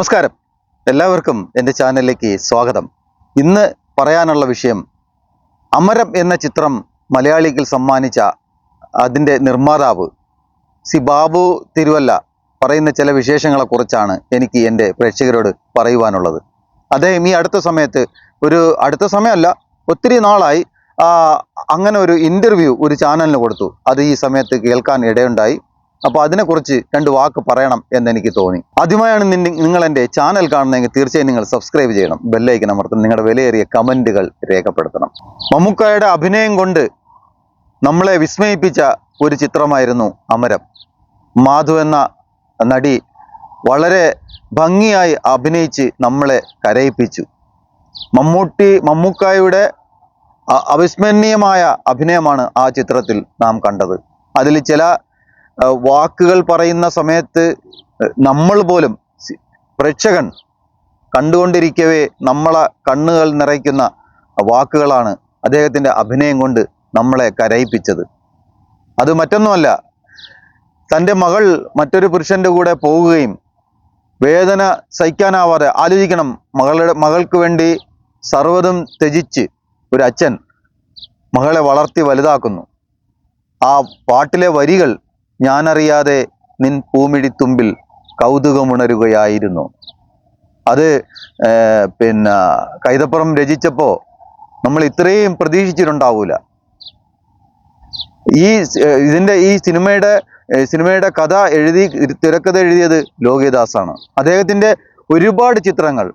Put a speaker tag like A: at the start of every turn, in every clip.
A: നമസ്കാരം. എല്ലാവർക്കും എന്റെ ചാനലിലേക്ക് സ്വാഗതം. ഇന്ന് പറയാനുള്ള വിഷയം അമരം എന്ന ചിത്രം മലയാളികൾ സമ്മാനിച്ച അതിന്റെ നിർമ്മാതാവ് സി ബാബു തിരുവല്ല പറയുന്ന ചില വിശേഷങ്ങളെക്കുറിച്ചാണ് എനിക്ക് എന്റെ പ്രേക്ഷകരോട് പറയുവാനുള്ളത്. അദ്ദേഹം ഈ അടുത്ത സമയത്ത് ഒരു അടുത്ത സമയമല്ല ഒത്തിരി നാളായി അങ്ങനെ ഒരു ഇന്റർവ്യൂ ഒരു ചാനലിന് കൊടുത്തു. അത് ഈ സമയത്ത് കേൾക്കാൻ ഇടയുണ്ടായി. അപ്പോൾ അതിനെക്കുറിച്ച് രണ്ട് വാക്ക് പറയണം എന്നെനിക്ക് തോന്നി. ആദ്യമായാണ് നിങ്ങൾ എന്റെ ചാനൽ കാണുന്നതെങ്കിൽ തീർച്ചയായും നിങ്ങൾ സബ്സ്ക്രൈബ് ചെയ്യണം. ബെല്ലൈക്കൻ അമർത്തണം നിങ്ങളുടെ വിലയേറിയ കമന്റുകൾ രേഖപ്പെടുത്തണം. മമ്മൂക്കായുടെ അഭിനയം കൊണ്ട് നമ്മളെ വിസ്മയിപ്പിച്ച ഒരു ചിത്രമായിരുന്നു അമരം. മാധു എന്ന നടി വളരെ ഭംഗിയായി അഭിനയിച്ച് നമ്മളെ കരയിപ്പിച്ചു. മമ്മൂട്ടി മമ്മൂക്കായുടെ അവിസ്മരണീയമായ അഭിനയമാണ് ആ ചിത്രത്തിൽ നാം കണ്ടത്. അതിൽ ചില വാക്കുകൾ പറയുന്ന സമയത്ത് നമ്മൾ പോലും പ്രേക്ഷകൻ കണ്ടുകൊണ്ടിരിക്കവേ നമ്മളെ കണ്ണുകൾ നിറയ്ക്കുന്ന വാക്കുകളാണ് അദ്ദേഹത്തിന്റെ അഭിനയം കൊണ്ട് നമ്മളെ കരയിപ്പിച്ചത്. അത് മറ്റൊന്നുമല്ല തന്റെ മകൾ മറ്റൊരു പുരുഷന്റെ കൂടെ പോവുകയും വേദന സഹിക്കാനാവാതെ ആലോചിക്കണം മകളുടെ മകൾക്ക് വേണ്ടി സർവതും ത്യജിച്ച് ഒരു അച്ഛൻ മകളെ വളർത്തി വലുതാക്കുന്നു. ആ പാട്ടിലെ വരികൾ ഞാനറിയാതെ നിൻ പൂമിഴിത്തുമ്പിൽ കൗതുകമുണരുകയായിരുന്നു. അത് പിന്നെ കൈതപ്പുറം രചിച്ചപ്പോൾ നമ്മൾ ഇത്രയും പ്രതീക്ഷിച്ചിട്ടുണ്ടാവൂല. ഈ ഇതിന്റെ ഈ സിനിമയുടെ സിനിമയുടെ കഥ എഴുതി തിരക്കഥ എഴുതിയത് ലോകിദാസാണ്. അദ്ദേഹത്തിന്റെ ഒരുപാട് ചിത്രങ്ങൾ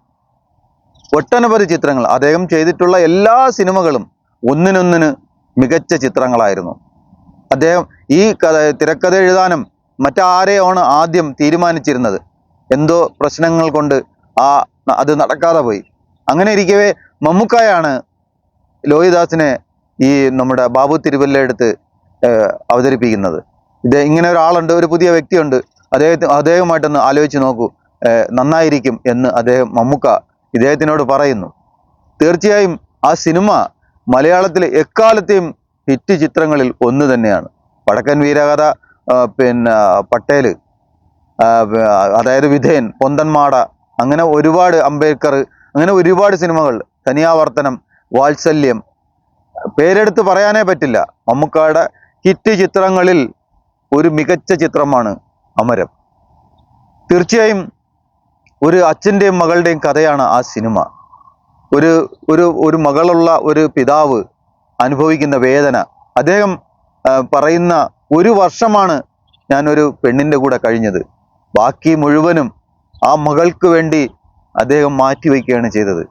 A: ഒട്ടനവധി ചിത്രങ്ങൾ അദ്ദേഹം ചെയ്തിട്ടുള്ള എല്ലാ സിനിമകളും ഒന്നിനൊന്നിന് മികച്ച ചിത്രങ്ങളായിരുന്നു. അദ്ദേഹം ഈ കഥ തിരക്കഥ എഴുതാനും മറ്റാരെയാണ് ആദ്യം തീരുമാനിച്ചിരുന്നത്? എന്തോ പ്രശ്നങ്ങൾ കൊണ്ട് ആ അത് നടക്കാതെ പോയി. അങ്ങനെ ഇരിക്കവേ മമ്മൂക്കായാണ് ലോഹിദാസിനെ ഈ നമ്മുടെ ബാബു തിരുവല്ല എടുത്ത് അവതരിപ്പിക്കുന്നത്. ഇത് ഇങ്ങനെ ഒരാളുണ്ട് ഒരു പുതിയ വ്യക്തിയുണ്ട്. അദ്ദേഹത്തിന് അദ്ദേഹവുമായിട്ടൊന്ന് ആലോചിച്ച് നോക്കൂ. നന്നായിരിക്കും എന്ന് അദ്ദേഹം മമ്മൂക്ക ഇദ്ദേഹത്തിനോട് പറയുന്നു. തീർച്ചയായും ആ സിനിമ മലയാളത്തിൽ എക്കാലത്തെയും ഹിറ്റ് ചിത്രങ്ങളിൽ ഒന്ന് തന്നെയാണ്. വടക്കൻ വീരകഥ പിന്നെ പട്ടേൽ അതായത് വിധേയൻ പൊന്തന്മാട അങ്ങനെ ഒരുപാട് അംബേദ്കർ അങ്ങനെ ഒരുപാട് സിനിമകൾ തനിയാവർത്തനം വാത്സല്യം പേരെടുത്ത് പറയാനേ പറ്റില്ല. മമ്മൂക്കായുടെ ഹിറ്റ് ചിത്രങ്ങളിൽ ഒരു മികച്ച ചിത്രമാണ് അമരം. തീർച്ചയായും ഒരു അച്ഛന്റെയും മകളുടെയും കഥയാണ് ആ സിനിമ. ഒരു ഒരു ഒരു മകളുള്ള ഒരു പിതാവ് അനുഭവിക്കുന്ന വേദന. അദ്ദേഹം പറയുന്ന ഒരു വർഷമാണ് ഞാനൊരു പെണ്ണിന്റെ കൂടെ കഴിഞ്ഞത്. ബാക്കി മുഴുവനും ആ മകൾക്ക് വേണ്ടി അദ്ദേഹം മാറ്റിവെക്കുകയാണ് ചെയ്തത്.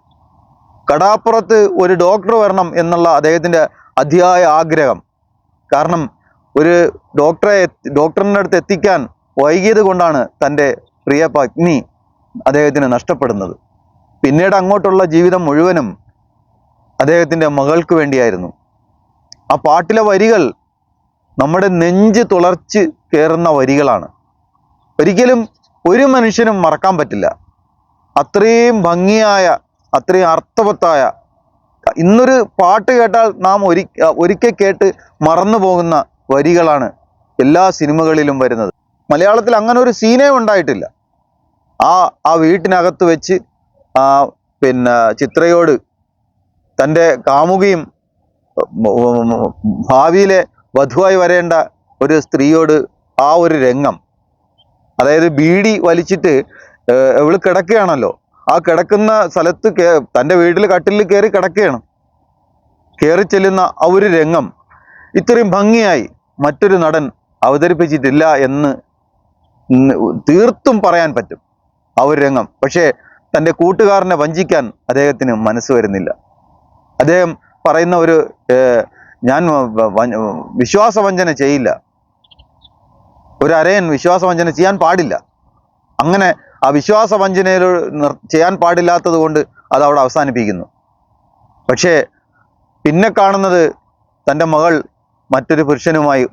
A: കടാപ്പുറത്ത് ഒരു ഡോക്ടർ വരണം എന്നുള്ള അദ്ദേഹത്തിന്റെ അതിയായ ആഗ്രഹം. കാരണം ഒരു ഡോക്ടറെ ഡോക്ടറിന്റെ അടുത്ത് എത്തിക്കാൻ വൈകിയത് കൊണ്ടാണ് തന്റെ പ്രിയ പത്നി അദ്ദേഹത്തിന് നഷ്ടപ്പെടുന്നത്. പിന്നീട് അങ്ങോട്ടുള്ള ജീവിതം മുഴുവനും അദ്ദേഹത്തിന്റെ മകൾക്ക് വേണ്ടിയായിരുന്നു. ആ പാട്ടിലെ വരികൾ നമ്മുടെ നെഞ്ച് തുളർച്ച് കയറുന്ന വരികളാണ്. ഒരിക്കലും ഒരു മനുഷ്യനും മറക്കാൻ പറ്റില്ല. അത്രയും ഭംഗിയായ അത്രയും അർത്ഥവത്തായ ഇന്നൊരു പാട്ട് കേട്ടാൽ നാം ഒരി ഒരിക്കൽ കേട്ട് മറന്നു പോകുന്ന വരികളാണ് എല്ലാ സിനിമകളിലും വരുന്നത്. മലയാളത്തിൽ അങ്ങനെ ഒരു സീനേ ഉണ്ടായിട്ടില്ല. ആ ആ വീട്ടിനകത്ത് വെച്ച് ആ പിന്നെ ചിത്രയോട് തന്റെ കാമുകിയും ഭാവിയിലെ വധുവായി വരേണ്ട ഒരു സ്ത്രീയോട് ആ ഒരു രംഗം അതായത് ബീഡി വലിച്ചിട്ട് ഇവൾ കിടക്കുകയാണല്ലോ. ആ കിടക്കുന്ന സ്ഥലത്ത് തന്റെ വീട്ടിൽ കട്ടിലിൽ കയറി കിടക്കുകയാണ്. കയറി ചെല്ലുന്ന ആ ഒരു രംഗം ഇത്രയും ഭംഗിയായി മറ്റൊരു നടൻ അവതരിപ്പിച്ചിട്ടില്ല എന്ന് തീർത്തും പറയാൻ പറ്റും ആ ഒരു രംഗം. പക്ഷേ തന്റെ കൂട്ടുകാരനെ വഞ്ചിക്കാൻ അദ്ദേഹത്തിന് മനസ്സ് വരുന്നില്ല. അദ്ദേഹം പറയുന്ന ഒരു ഞാൻ വിശ്വാസവഞ്ചന ചെയ്യില്ല. ഒരു അരയൻ വിശ്വാസവഞ്ചന ചെയ്യാൻ പാടില്ല. അങ്ങനെ ആ വിശ്വാസവഞ്ചനയിൽ ചെയ്യാൻ പാടില്ലാത്തത് കൊണ്ട് അത് അവിടെ അവസാനിപ്പിക്കുന്നു. പക്ഷേ പിന്നെ കാണുന്നത് തന്റെ മകൾ മറ്റൊരു പുരുഷനുമായി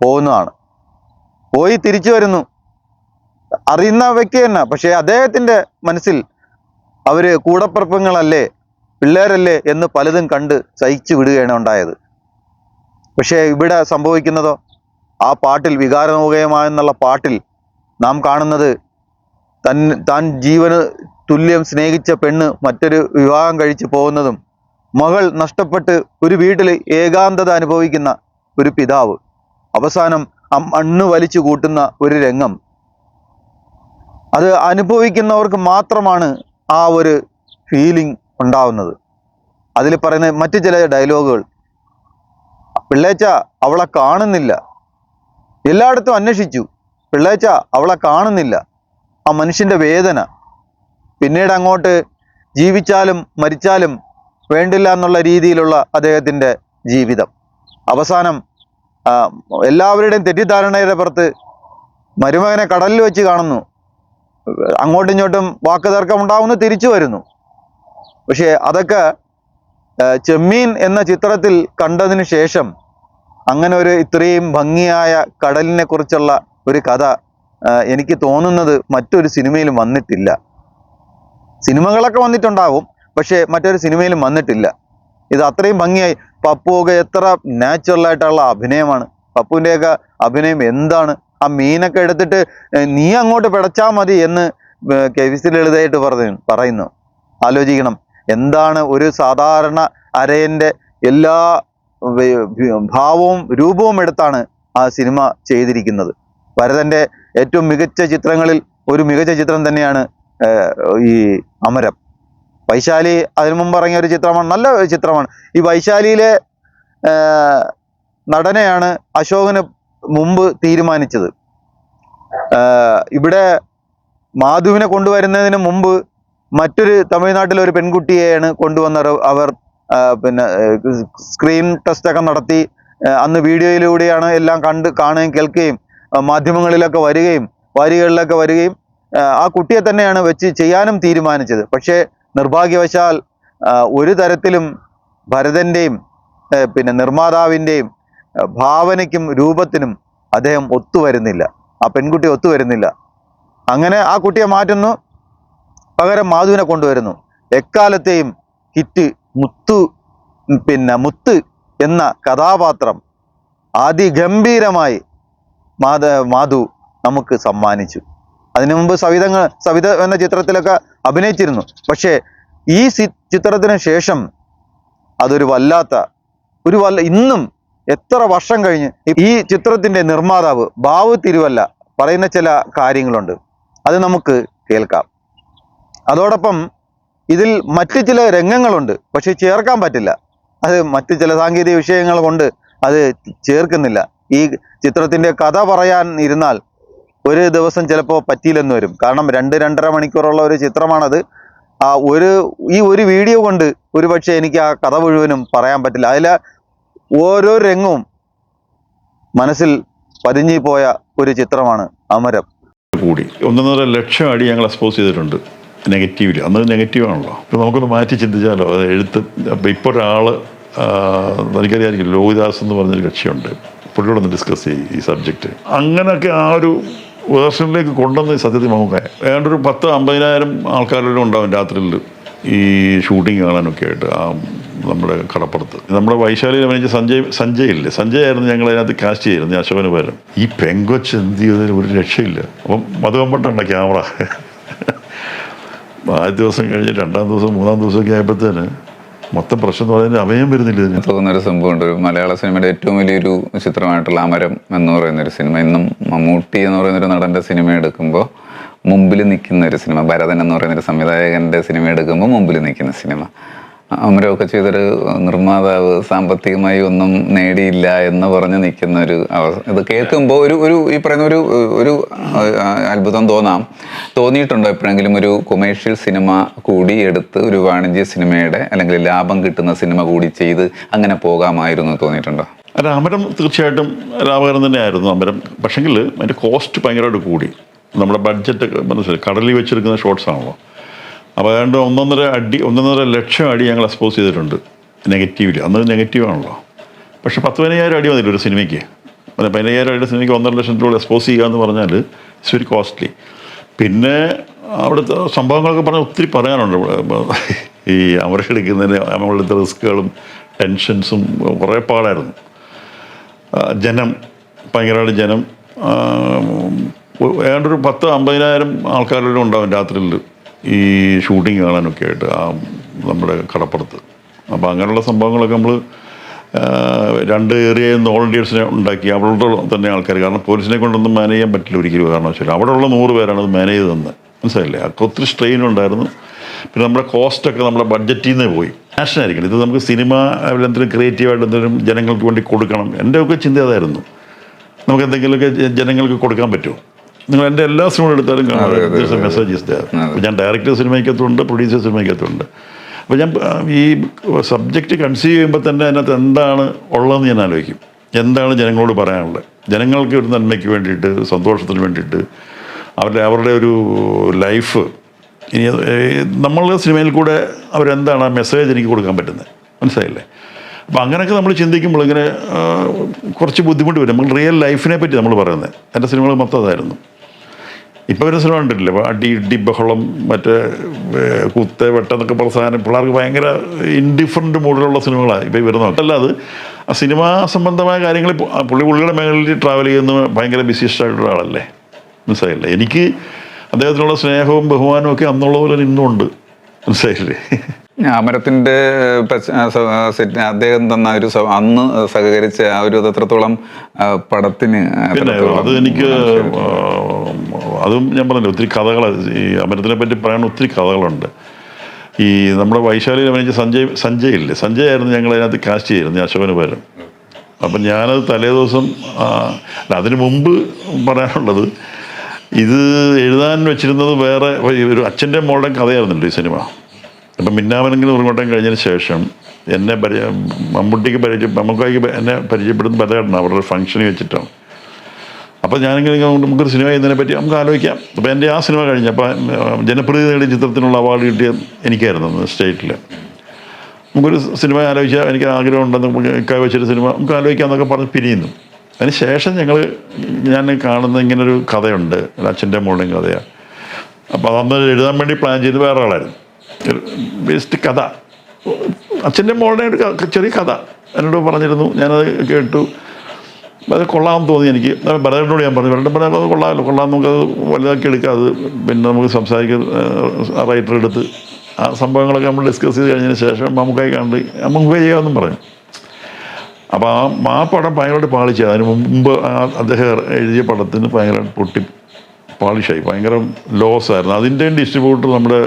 A: പോകുന്നതാണ്. പോയി തിരിച്ചു വരുന്നു. അറിയുന്ന വ്യക്തി തന്നെ പക്ഷേ അദ്ദേഹത്തിന്റെ മനസ്സിൽ അവർ കൂടപ്പിറപ്പങ്ങളല്ലേ പിള്ളേരല്ലേ എന്ന് പലതും കണ്ട് സഹിച്ചു വിടുകയാണ് ഉണ്ടായത്. പക്ഷേ ഇവിടെ സംഭവിക്കുന്നതോ? ആ പാട്ടിൽ വികാരമോഹയമായെന്നുള്ള പാട്ടിൽ നാം കാണുന്നത് തൻ താൻ ജീവന് തുല്യം സ്നേഹിച്ച പെണ്ണ് മറ്റൊരു വിവാഹം കഴിച്ചു പോകുന്നതും മകൾ നഷ്ടപ്പെട്ട് ഒരു വീട്ടിൽ ഏകാന്തത അനുഭവിക്കുന്ന ഒരു പിതാവ്. അവസാനം മണ്ണ് വലിച്ചു കൂട്ടുന്ന ഒരു രംഗം. അത് അനുഭവിക്കുന്നവർക്ക് മാത്രമാണ് ആ ഒരു ഫീലിംഗ് ഉണ്ടാവുന്നത്. അതിൽ പറയുന്ന മറ്റു ചില ഡയലോഗുകൾ പിള്ളേച്ച അവളെ കാണുന്നില്ല. എല്ലായിടത്തും അന്വേഷിച്ചു. പിള്ളേച്ച അവളെ കാണുന്നില്ല. ആ മനുഷ്യന്റെ വേദന. പിന്നീട് അങ്ങോട്ട് ജീവിച്ചാലും മരിച്ചാലും വേണ്ടില്ല എന്നുള്ള രീതിയിലുള്ള അദ്ദേഹത്തിന്റെ ജീവിതം. അവസാനം എല്ലാവരുടെയും തെറ്റിദ്ധാരണയുടെ പുറത്ത് മരുമകനെ കടലിൽ വെച്ച് കാണുന്നു. അങ്ങോട്ടും ഇങ്ങോട്ടും വാക്കുതർക്കം ഉണ്ടാവുന്നു തിരിച്ചു വരുന്നു. പക്ഷേ അതൊക്കെ ചെമ്മീൻ എന്ന ചിത്രത്തിൽ കണ്ടതിന് ശേഷം അങ്ങനെ ഒരു ഇത്രയും ഭംഗിയായ കടലിനെ കുറിച്ചുള്ള ഒരു കഥ എനിക്ക് തോന്നുന്നത് മറ്റൊരു സിനിമയിലും വന്നിട്ടില്ല. സിനിമകളൊക്കെ വന്നിട്ടുണ്ടാവും പക്ഷേ മറ്റൊരു സിനിമയിലും വന്നിട്ടില്ല. ഇത് അത്രയും ഭംഗിയായി. പപ്പുവൊക്കെ എത്ര നാച്ചുറൽ ആയിട്ടുള്ള അഭിനയമാണ്. പപ്പുവിന്റെയൊക്കെ അഭിനയം എന്താണ്? ആ മീനൊക്കെ എടുത്തിട്ട് നീ അങ്ങോട്ട് പിടച്ചാൽ മതി എന്ന് കെ വി പറഞ്ഞു പറയുന്നു. ആലോചിക്കണം. എന്താണ് ഒരു സാധാരണ അരയന്റെ എല്ലാ ഭാവവും രൂപവും എടുത്താണ് ആ സിനിമ ചെയ്തിരിക്കുന്നത്. ഭരതന്റെ ഏറ്റവും മികച്ച ചിത്രങ്ങളിൽ ഒരു മികച്ച ചിത്രം തന്നെയാണ് ഈ അമരം. വൈശാലി അതിനു മുമ്പ് ഇറങ്ങിയ ഒരു ചിത്രമാണ് നല്ല ചിത്രമാണ്. ഈ വൈശാലിയിലെ നടനെയാണ് അശോകന് മുമ്പ് തീരുമാനിച്ചത്. ഇവിടെ മാധുവിനെ കൊണ്ടുവരുന്നതിന് മുമ്പ് മറ്റൊരു തമിഴ്നാട്ടിലെ ഒരു പെൺകുട്ടിയെയാണ് കൊണ്ടുവന്ന അവർ പിന്നെ സ്ക്രീൻ ടെസ്റ്റ് ഒക്കെ നടത്തി അന്ന് വീഡിയോയിലൂടെയാണ് എല്ലാം കണ്ട് കാണുകയും കേൾക്കുകയും മാധ്യമങ്ങളിലൊക്കെ വരികയും വാരികളിലൊക്കെ വരികയും ആ, കുട്ടിയെ തന്നെയാണ് വെച്ച് ചെയ്യാനും തീരുമാനിച്ചത്. പക്ഷേ നിർഭാഗ്യവശാൽ ഒരു തരത്തിലും ഭരതന്റെയും പിന്നെ നിർമ്മാതാവിന്റെയും ഭാവനയ്ക്കും രൂപത്തിനും അദ്ദേഹം ഒത്തുവരുന്നില്ല. ആ പെൺകുട്ടി ഒത്തുവരുന്നില്ല. അങ്ങനെ ആ കുട്ടിയെ മാറ്റുന്നു. പകരം മാധുവിനെ കൊണ്ടുവരുന്നു. എക്കാലത്തെയും ഹിറ്റ് മുത്തു പിന്നെ മുത്ത് എന്ന കഥാപാത്രം അതിഗംഭീരമായി മാധ മാധു നമുക്ക് സമ്മാനിച്ചു. അതിനു മുമ്പ് സവിതങ്ങൾ സവിത എന്ന ചിത്രത്തിലൊക്കെ അഭിനയിച്ചിരുന്നു. പക്ഷേ ഈ ചിത്രത്തിന് ശേഷം അതൊരു വല്ലാത്ത ഒരു വല്ല ഇന്നും എത്ര വർഷം കഴിഞ്ഞ് ഈ ചിത്രത്തിന്റെ നിർമ്മാതാവ് ബാബു തിരുവല്ല പറയുന്ന ചില കാര്യങ്ങളുണ്ട്. അത് നമുക്ക് കേൾക്കാം. അതോടൊപ്പം ഇതിൽ മറ്റ് ചില രംഗങ്ങളുണ്ട് പക്ഷേ ചേർക്കാൻ പറ്റില്ല. അത് മറ്റ് ചില സാങ്കേതിക വിഷയങ്ങൾ കൊണ്ട് അത് ചേർക്കുന്നില്ല. ഈ ചിത്രത്തിന്റെ കഥ പറയാൻ ഇരുന്നാൽ ഒരു ദിവസം ചിലപ്പോൾ പറ്റിയില്ലെന്ന് വരും. കാരണം രണ്ട് രണ്ടര മണിക്കൂറുള്ള ഒരു ചിത്രമാണത്. ആ ഒരു ഈ ഒരു വീഡിയോ കൊണ്ട് ഒരു പക്ഷേ എനിക്ക് ആ കഥ മുഴുവനും പറയാൻ പറ്റില്ല. അതിൽ ഓരോ രംഗവും മനസ്സിൽ പതിഞ്ഞു പോയ ഒരു ചിത്രമാണ് അമരം.
B: കൂടി. ഒന്നൊന്നര ലക്ഷം അടി ഞങ്ങൾ എക്സ്പോസ് ചെയ്തിട്ടുണ്ട്. നെഗറ്റീവിൽ അന്ന് നെഗറ്റീവാണല്ലോ ഇപ്പം നമുക്കൊന്ന് മാറ്റി ചിന്തിച്ചാലോ അത് എഴുത്ത് അപ്പം ഇപ്പോൾ ഒരാൾ എനിക്കറിയാമായിരിക്കും ലോഹിദാസ് എന്ന് പറഞ്ഞൊരു കക്ഷിയുണ്ട്. പുള്ളിയോടൊന്ന് ഡിസ്കസ് ചെയ്യും ഈ സബ്ജക്റ്റ് അങ്ങനെയൊക്കെ ആ ഒരു വേർഷനിലേക്ക് കൊണ്ടുവന്ന് സത്യത്തിൽ നമുക്ക് ഏതാണ്ട് ഒരു പത്ത് അമ്പതിനായിരം ആൾക്കാരെല്ലാം ഉണ്ടാവും രാത്രിയിൽ ഈ ഷൂട്ടിംഗ് കാണാനൊക്കെ ആയിട്ട് ആ നമ്മുടെ കടപ്പുറത്ത്. നമ്മുടെ വൈശാലിയിൽ അഭിനയിച്ച സഞ്ജയ് സഞ്ജയ് ഇല്ലേ? സഞ്ജയ് ആയിരുന്നു ഞങ്ങൾ അതിനകത്ത് കാസ്റ്റ് ചെയ്തിരുന്നു അശോകന് പകരം. ഈ പെങ്കൊച്ച് എന്ത് ചെയ്തതിന് ഒരു രക്ഷയില്ല. അപ്പം മധുവമ്പട്ടുണ്ട് ക്യാമറ ആദ്യ ദിവസം കഴിഞ്ഞ് രണ്ടാം ദിവസം മൂന്നാം ദിവസമൊക്കെ ആയപ്പോഴത്തേന് മൊത്തം പ്രശ്നം എന്ന് പറയുന്നത് അഭയം വരുന്നില്ല ഇതിന്.
C: തോന്നുന്ന ഒരു സംഭവമുണ്ട് ഒരു മലയാള സിനിമയുടെ ഏറ്റവും വലിയൊരു ചിത്രമായിട്ടുള്ള അമരം എന്ന് പറയുന്ന ഒരു സിനിമ ഇന്നും മമ്മൂട്ടി എന്ന് പറയുന്ന ഒരു നടന്റെ സിനിമ എടുക്കുമ്പോൾ മുമ്പിൽ നിൽക്കുന്ന ഒരു സിനിമ ഭരതൻ എന്ന് പറയുന്ന ഒരു സംവിധായകന്റെ സിനിമ എടുക്കുമ്പോൾ മുമ്പിൽ നിൽക്കുന്ന സിനിമ. അമരമൊക്കെ ചെയ്തൊരു നിർമ്മാതാവ് സാമ്പത്തികമായി ഒന്നും നേടിയില്ല എന്ന് പറഞ്ഞ് നിൽക്കുന്ന ഒരു അവസ്ഥ. ഇത് കേൾക്കുമ്പോൾ ഒരു ഒരു ഈ പറയുന്ന ഒരു ഒരു അത്ഭുതം തോന്നാം. തോന്നിയിട്ടുണ്ടോ എപ്പോഴെങ്കിലും ഒരു കൊമേഴ്ഷ്യൽ സിനിമ കൂടി എടുത്ത് ഒരു വാണിജ്യ സിനിമയുടെ അല്ലെങ്കിൽ ലാഭം കിട്ടുന്ന സിനിമ കൂടി ചെയ്ത് അങ്ങനെ പോകാമായിരുന്നു തോന്നിയിട്ടുണ്ടോ?
B: അല്ല അമരം തീർച്ചയായിട്ടും ലാഭകരം തന്നെയായിരുന്നു അമരം. പക്ഷെങ്കിൽ അതിന്റെ കോസ്റ്റ് ഭയങ്കരമായിട്ട് കൂടി. നമ്മുടെ ബഡ്ജറ്റ് മനസ്സിലായി? കടലിൽ വെച്ചെടുക്കുന്ന ഷോർട്സ് ആണല്ലോ. അപ്പോൾ ഏതാണ്ട് ഒന്നൊന്നര അടി ഒന്നൊന്നര ലക്ഷം അടി ഞങ്ങൾ എക്സ്പോസ് ചെയ്തിട്ടുണ്ട്. നെഗറ്റീവിൽ അന്ന് നെഗറ്റീവാണല്ലോ പക്ഷെ പത്ത് പതിനയ്യായിരം അടി വന്നില്ല ഒരു സിനിമയ്ക്ക്? പതിനയ്യായിരം അടിയുടെ സിനിമയ്ക്ക് ഒന്നര ലക്ഷം രൂപ എക്സ്പോസ് ചെയ്യുക എന്ന് പറഞ്ഞാൽ ഇറ്റ്സ് വെരി കോസ്റ്റ്ലി പിന്നെ അവിടുത്തെ സംഭവങ്ങളൊക്കെ പറഞ്ഞാൽ ഒത്തിരി പറയാനുണ്ട്. ഈ ഈ അമരെടുക്കുന്നതിന് നമ്മളുടെ റിസ്ക്കുകളും ടെൻഷൻസും കുറേ പാടായിരുന്നു. ജനം ഭയങ്കരമായിട്ട് ജനം ആ, ഒ- ഏതാണ്ട് ഒരു പത്ത് അമ്പതിനായിരം ആൾക്കാരെല്ലാം ഉണ്ടാവും രാത്രിയിൽ. ഈ ഷൂട്ടിങ് കാണാനൊക്കെ ആയിട്ട് ആ നമ്മുടെ കടപ്പുറത്ത്. അപ്പോൾ അങ്ങനെയുള്ള സംഭവങ്ങളൊക്കെ നമ്മൾ രണ്ട് ഏരിയയിൽ നിന്ന് വോളണ്ടിയേഴ്സിനെ ഉണ്ടാക്കി. അവിടെ തന്നെ ആൾക്കാർ കാരണം പോലീസിനെ കൊണ്ടൊന്നും മാനേജ് ചെയ്യാൻ പറ്റില്ല ഒരിക്കലും കാരണവശാലും. അവിടെയുള്ള നൂറ് പേരാണ് അത് മാനേജ് ചെയ്ത് തന്നെ മനസ്സിലായില്ലേ? അതൊക്കെ ഒത്തിരി സ്ട്രെയിൻ ഉണ്ടായിരുന്നു. പിന്നെ നമ്മുടെ കോസ്റ്റൊക്കെ നമ്മുടെ ബഡ്ജറ്റിൽ നിന്ന് പോയി. പാഷനായിരിക്കണം ഇത് നമുക്ക് സിനിമ എന്തെങ്കിലും ക്രിയേറ്റീവായിട്ട് എന്തെങ്കിലും ജനങ്ങൾക്ക് വേണ്ടി കൊടുക്കണം. എന്റെയൊക്കെ ചിന്ത അതായിരുന്നു. നമുക്ക് എന്തെങ്കിലുമൊക്കെ ജനങ്ങൾക്ക് കൊടുക്കാൻ പറ്റുമോ? നിങ്ങൾ എന്റെ എല്ലാ സിനിമകളും എടുത്താലും കാണാം. മെസ്സേജ് ഇസ് ഞാൻ ഡയറക്ടർ സിനിമയ്ക്കകത്തുണ്ട് പ്രൊഡ്യൂസർ സിനിമയ്ക്കകത്തുണ്ട് അപ്പോൾ ഞാൻ ഈ സബ്ജക്റ്റ് കൺസീവ് ചെയ്യുമ്പോൾ തന്നെ അതിനകത്ത് എന്താണ് ഉള്ളതെന്ന് ഞാൻ ആലോചിക്കും. എന്താണ് ജനങ്ങളോട് പറയാനുള്ളത്? ജനങ്ങൾക്ക് ഒരു നന്മയ്ക്ക് വേണ്ടിയിട്ട് സന്തോഷത്തിന് വേണ്ടിയിട്ട് അവരുടെ അവരുടെ ഒരു ലൈഫ് ഇനി നമ്മളുടെ സിനിമയിൽ കൂടെ അവരെന്താണ് ആ മെസ്സേജ് എനിക്ക് കൊടുക്കാൻ പറ്റുന്നത്? മനസ്സിലായില്ലേ? അപ്പോൾ അങ്ങനെയൊക്കെ നമ്മൾ ചിന്തിക്കുമ്പോൾ ഇങ്ങനെ കുറച്ച് ബുദ്ധിമുട്ട് വരും. നമ്മൾ റിയൽ ലൈഫിനെ പറ്റി നമ്മൾ പറയുന്നത്. എന്റെ സിനിമകൾ മൊത്തം അതായിരുന്നു. ഇപ്പോൾ ഒരു സിനിമ ഉണ്ടല്ലോ അടി ഇടി ബഹളം മറ്റേ കുത്ത് വെട്ടെന്നൊക്കെ പറഞ്ഞ സാധനം പിള്ളേർക്ക് ഭയങ്കര ഇൻഡിഫറന്റ് മൂഡിലുള്ള സിനിമകളാണ് ഇപ്പോൾ വരുന്നത്. അല്ലാതെ സിനിമാ സംബന്ധമായ കാര്യങ്ങൾ പുള്ളി പുള്ളിയുടെ മേഖലയിൽ ട്രാവൽ ചെയ്യുന്ന ഭയങ്കര ബിസിയസ്റ്റായിട്ടുള്ള ആളല്ലേ മനസ്സിലായില്ല? എനിക്ക് അദ്ദേഹത്തിനുള്ള സ്നേഹവും ബഹുമാനവും ഒക്കെ അന്നുള്ള പോലെ നിന്നുണ്ട് മനസ്സിലായില്ലേ?
C: സെറ്റ് അദ്ദേഹം തന്ന ഒരു അന്ന് സഹകരിച്ച ആ ഒരു എത്രത്തോളം പടത്തിന്
B: അത് എനിക്ക് അതും ഞാൻ പറഞ്ഞില്ല ഒത്തിരി കഥകൾ ഈ അമരത്തിനെ പറ്റി പറയാൻ ഒത്തിരി കഥകളുണ്ട്. ഈ നമ്മുടെ വൈശാലിയിൽ അഭിനയിച്ച സഞ്ജയ് സഞ്ജയ് ഇല്ലേ? സഞ്ജയ് ആയിരുന്നു ഞങ്ങൾ അതിനകത്ത് കാസ്റ്റ് ചെയ്യുന്നത് അശോകന് പകരം. അപ്പം ഞാനത് തലേ ദിവസം അതിന് മുമ്പ് പറയാനുള്ളത് ഇത് എഴുതാൻ വെച്ചിരുന്നത് വേറെ ഒരു അച്ഛന്റെ മോളുടെ കഥയായിരുന്നല്ലോ ഈ സിനിമ. അപ്പം മിന്നാമനെങ്കിലും ഉറങ്ങോട്ടം കഴിഞ്ഞതിന് ശേഷം എന്നെ പരിചയ മമ്മൂട്ടിക്ക് പരിചയം മമ്മൂക്കായിക്ക് എന്നെ പരിചയപ്പെടുന്ന പലതാണ് അവരുടെ ഫംഗ്ഷന് വെച്ചിട്ടാണ് അപ്പോൾ ഞാനിങ്ങനെ നമുക്കൊരു സിനിമ ചെയ്യുന്നതിനെ പറ്റി നമുക്ക് ആലോചിക്കാം. അപ്പോൾ എന്റെ ആ സിനിമ കഴിഞ്ഞപ്പോൾ ജനപ്രീതി നേടിയ ചിത്രത്തിനുള്ള അവാർഡ് കിട്ടിയ എനിക്കായിരുന്നു സ്റ്റേറ്റിൽ. നമുക്കൊരു സിനിമ ആലോചിച്ചാൽ എനിക്ക് ആഗ്രഹമുണ്ടെന്ന് കൈ ഇക്കാ വെച്ചൊരു സിനിമ നമുക്ക് ആലോചിക്കാം എന്നൊക്കെ പറഞ്ഞ് പിരിയുന്നു. അതിന് ശേഷം ഞങ്ങൾ ഞാൻ കാണുന്ന ഇങ്ങനൊരു കഥയുണ്ട്. അച്ഛന്റെ മോളുടെയും കഥയാണ്. അപ്പോൾ അന്ന് എഴുതാൻ വേണ്ടി പ്ലാൻ ചെയ്ത് വേറെ ആളായിരുന്നു. ബേസ്റ്റ് കഥ. അച്ഛന്റെ മോളുടെ ഒരു ചെറിയ കഥ. എന്നോട് പറഞ്ഞിരുന്നു. ഞാനത് കേട്ടു. അത് കൊള്ളാമെന്ന് തോന്നി എനിക്ക്. ഭരതനോട് ഞാൻ പറഞ്ഞു. ഭരതൻ പറഞ്ഞാൽ കൊള്ളാമല്ലോ. കൊള്ളാം നമുക്കത് വലുതാക്കി എടുക്കാം. അത് പിന്നെ നമുക്ക് സംസാരിക്കുന്ന റൈറ്റർ എടുത്ത്. ആ സംഭവങ്ങളൊക്കെ നമ്മൾ ഡിസ്കസ് ചെയ്ത് കഴിഞ്ഞതിന് ശേഷം മമ്മൂക്കായി കണ്ട് മമ്മൂക്കായി ചെയ്യാമെന്നും പറഞ്ഞു. അപ്പോൾ ആ ആ പടം ഭയങ്കരമായിട്ട് പാളിച്ചു അതിന് മുമ്പ് അദ്ദേഹം എഴുതിയ പടത്തിന് ഭയങ്കരമായിട്ട് പൊട്ടി പാളിഷായി ഭയങ്കര ലോസ് ആയിരുന്നു. അതിന്റെ ഡിസ്ട്രിബ്യൂട്ടർ നമ്മുടെ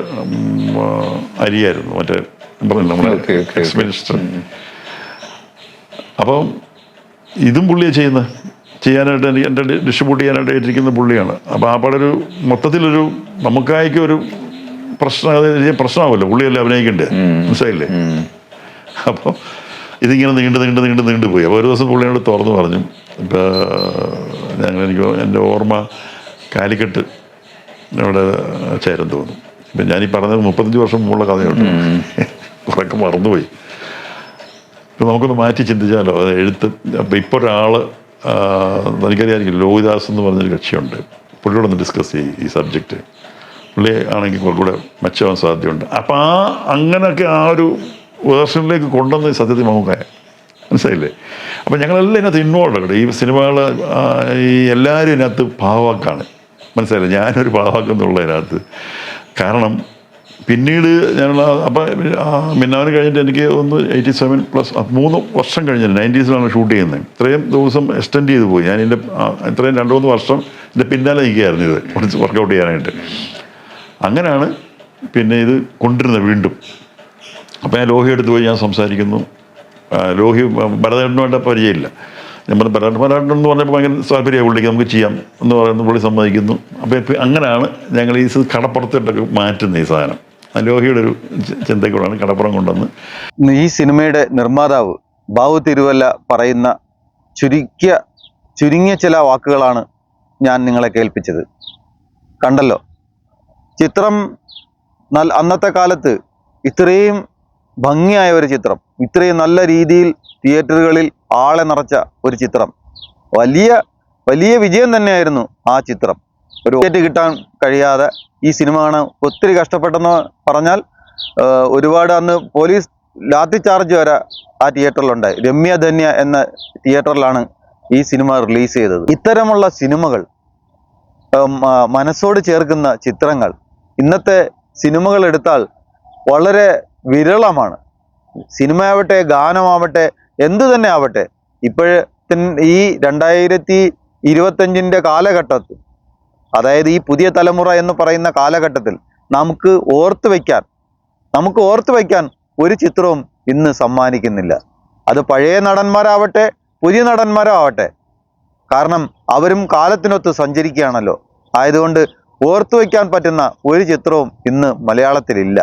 B: അരിയായിരുന്നു. മറ്റേ പറഞ്ഞില്ല നമ്മുടെ. എക്സ് മിനിസ്റ്റർ അപ്പം ഇതും പുള്ളിയാണ് ചെയ്യുന്നത് ചെയ്യാനായിട്ട് എനിക്ക് എന്റെ ഡിസ്ട്രിബ്യൂട്ട് ചെയ്യാനായിട്ട് ഏറ്റിരിക്കുന്ന പുള്ളിയാണ്. അപ്പോൾ ആ പാടൊരു മൊത്തത്തിലൊരു നമുക്കായിക്കും ഒരു പ്രശ്നം അത് പ്രശ്നമാവുമല്ലോ. പുള്ളിയല്ലേ അഭിനയിക്കണ്ടേ? മനസ്സിലായില്ലേ? അപ്പോൾ ഇതിങ്ങനെ നീണ്ട് നീണ്ട് നീണ്ട് നീണ്ട് പോയി. അപ്പോൾ ഒരു ദിവസം പുള്ളിയോട് തുറന്നു പറഞ്ഞു. ഇപ്പോൾ ഞങ്ങൾ എനിക്ക് എന്റെ ഓർമ്മ കാലിക്കട്ട് അവിടെ ചേരം തോന്നുന്നു. ഇപ്പം ഞാനീ പറഞ്ഞത് മുപ്പത്തഞ്ച് വർഷം മുമ്പുള്ള കഥയുണ്ട്. കുറേയൊക്കെ മറന്നുപോയി. ഇപ്പം നമുക്കൊന്ന് മാറ്റി ചിന്തിച്ചാലോ? അത് എഴുത്ത് അപ്പം ഇപ്പോൾ ഒരാൾ എനിക്കറിയാമായിരിക്കും ലോഹിദാസ് എന്ന് പറഞ്ഞൊരു കക്ഷിയുണ്ട്. പുള്ളിയോടൊന്ന് ഡിസ്കസ് ചെയ്യും ഈ സബ്ജക്റ്റ് പുള്ളി ആണെങ്കിൽ കുറച്ചുകൂടെ മെച്ചമാവാൻ സാധ്യതയുണ്ട്. അപ്പം ആ അങ്ങനെയൊക്കെ ആ ഒരു വേർഷനിലേക്ക് കൊണ്ടുവന്ന സത്യത്തിൽ നമുക്ക് മനസ്സിലായില്ലേ? അപ്പം ഞങ്ങളെല്ലാം ഇതിനകത്ത് ഇൻവോൾവ് ഈ സിനിമകൾ ഈ എല്ലാവരും ഇതിനകത്ത് ഭാവാക്കാണ് മനസ്സിലായില്ലേ? ഞാനൊരു ഭാവാക്കുന്നുള്ളതിനകത്ത് കാരണം പിന്നീട് ഞാൻ അപ്പം മിന്നാവിന് കഴിഞ്ഞിട്ട് എനിക്ക് ഒന്ന് എയ്റ്റി സെവൻ പ്ലസ് മൂന്ന് വർഷം കഴിഞ്ഞിട്ട് നയന്റീസിലാണ് ഷൂട്ട് ചെയ്യുന്നത്. ഇത്രയും ദിവസം എക്സ്റ്റെൻഡ് ചെയ്ത് പോയി. ഞാൻ എന്റെ ഇത്രയും രണ്ട് മൂന്ന് വർഷം എന്റെ പിന്നാലെ നിൽക്കുകയായിരുന്നു ഇത് കുറച്ച് വർക്കൗട്ട് ചെയ്യാനായിട്ട്. അങ്ങനെയാണ് പിന്നെ ഇത് കൊണ്ടിരുന്നത് വീണ്ടും. അപ്പോൾ ഞാൻ ലോഹി എടുത്ത് പോയി ഞാൻ സംസാരിക്കുന്നു. ലോഹി ഭരതേട്ടനുമായിട്ട് പരിചയമില്ല. ഭരതൻ ഭരതൻ എന്ന് പറഞ്ഞപ്പോൾ ഭയങ്കര താല്പര്യമാണ് പുള്ളിക്ക് നമുക്ക് ചെയ്യാം എന്ന് പറയുന്നത് പുള്ളി സമ്മതിക്കുന്നു. അപ്പോൾ ഇപ്പം അങ്ങനെയാണ് ഞങ്ങൾ ഈ കടപ്പുറത്തിട്ടൊക്കെ മാറ്റുന്നത് ഈ സാധനം. അലോഹിയുടെ ലോഹിയുടെ ഒരു ചിന്തയ്ക്കൂടാണ് കടപ്പുറം കൊണ്ടുവന്ന്.
A: ഈ സിനിമയുടെ നിർമ്മാതാവ് ബാബു തിരുവല്ല പറയുന്ന ചുരുക്കിയ ചുരുങ്ങിയ ചില വാക്കുകളാണ് ഞാൻ നിങ്ങളെ കേൾപ്പിച്ചത്. കണ്ടല്ലോ? ചിത്രം നൽ അന്നത്തെ കാലത്ത് ഇത്രയും ഭംഗിയായ ഒരു ചിത്രം ഇത്രയും നല്ല രീതിയിൽ തിയേറ്ററുകളിൽ ആളെ നിറച്ച ഒരു ചിത്രം. വലിയ വലിയ വിജയം തന്നെയായിരുന്നു ആ ചിത്രം. ഒരു ടിക്കറ്റ് കിട്ടാൻ കഴിയാതെ ഈ സിനിമ കാണാൻ ഒത്തിരി കഷ്ടപ്പെട്ടെന്ന് പറഞ്ഞാൽ ഒരുപാട് അന്ന് പോലീസ് ലാത്തി ചാർജ് വരെ ആ തിയേറ്ററിലുണ്ടായി രമ്യ ധന്യ എന്ന തിയേറ്ററിലാണ് ഈ സിനിമ റിലീസ് ചെയ്തത്. ഇത്തരമുള്ള സിനിമകൾ മനസ്സോട് ചേർക്കുന്ന ചിത്രങ്ങൾ ഇന്നത്തെ സിനിമകൾ എടുത്താൽ വളരെ വിരളമാണ്. സിനിമയാവട്ടെ ഗാനമാവട്ടെ എന്തു തന്നെ ആവട്ടെ ഇപ്പോഴത്തെ ഈ രണ്ടായിരത്തി ഇരുപത്തഞ്ചിന്റെ കാലഘട്ടത്തിൽ അതായത് ഈ പുതിയ തലമുറ എന്ന് പറയുന്ന കാലഘട്ടത്തിൽ നമുക്ക് ഓർത്ത് വയ്ക്കാൻ നമുക്ക് ഓർത്ത് വയ്ക്കാൻ ഒരു ചിത്രവും ഇന്ന് സമ്മാനിക്കുന്നില്ല. അത് പഴയ നടന്മാരാവട്ടെ പുതിയ നടന്മാരോ ആവട്ടെ കാരണം അവരും കാലത്തിനൊത്ത് സഞ്ചരിക്കുകയാണല്ലോ. ആയതുകൊണ്ട് ഓർത്തു വയ്ക്കാൻ പറ്റുന്ന ഒരു ചിത്രവും ഇന്ന് മലയാളത്തിലില്ല.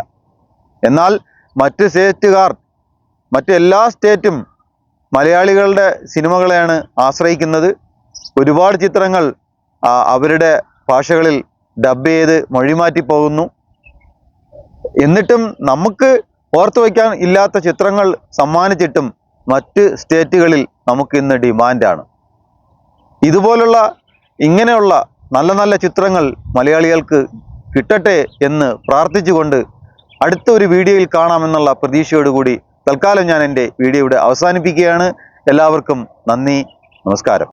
A: എന്നാൽ മറ്റ് സ്റ്റേറ്റുകാർ മറ്റെല്ലാ സ്റ്റേറ്റും മലയാളികളുടെ സിനിമകളെയാണ് ആശ്രയിക്കുന്നത്. ഒരുപാട് ചിത്രങ്ങൾ അവരുടെ ഭാഷകളിൽ ഡബ് ചെയ്ത് മൊഴിമാറ്റി പോകുന്നു. എന്നിട്ടും നമുക്ക് ഓർത്തു വയ്ക്കാൻ ഇല്ലാത്ത ചിത്രങ്ങൾ സമ്മാനിച്ചിട്ടും മറ്റ് സ്റ്റേറ്റുകളിൽ നമുക്ക് ഇന്ന് ഡിമാൻഡാണ് ഇതുപോലുള്ള ഇങ്ങനെയുള്ള നല്ല നല്ല ചിത്രങ്ങൾ മലയാളികൾക്ക് കിട്ടട്ടെ എന്ന് പ്രാർത്ഥിച്ചുകൊണ്ട് അടുത്ത ഒരു വീഡിയോയിൽ കാണാമെന്നുള്ള പ്രതീക്ഷയോടുകൂടി തൽക്കാലം ഞാൻ എന്റെ വീഡിയോ ഇവിടെ അവസാനിപ്പിക്കുകയാണ്. എല്ലാവർക്കും നന്ദി നമസ്കാരം.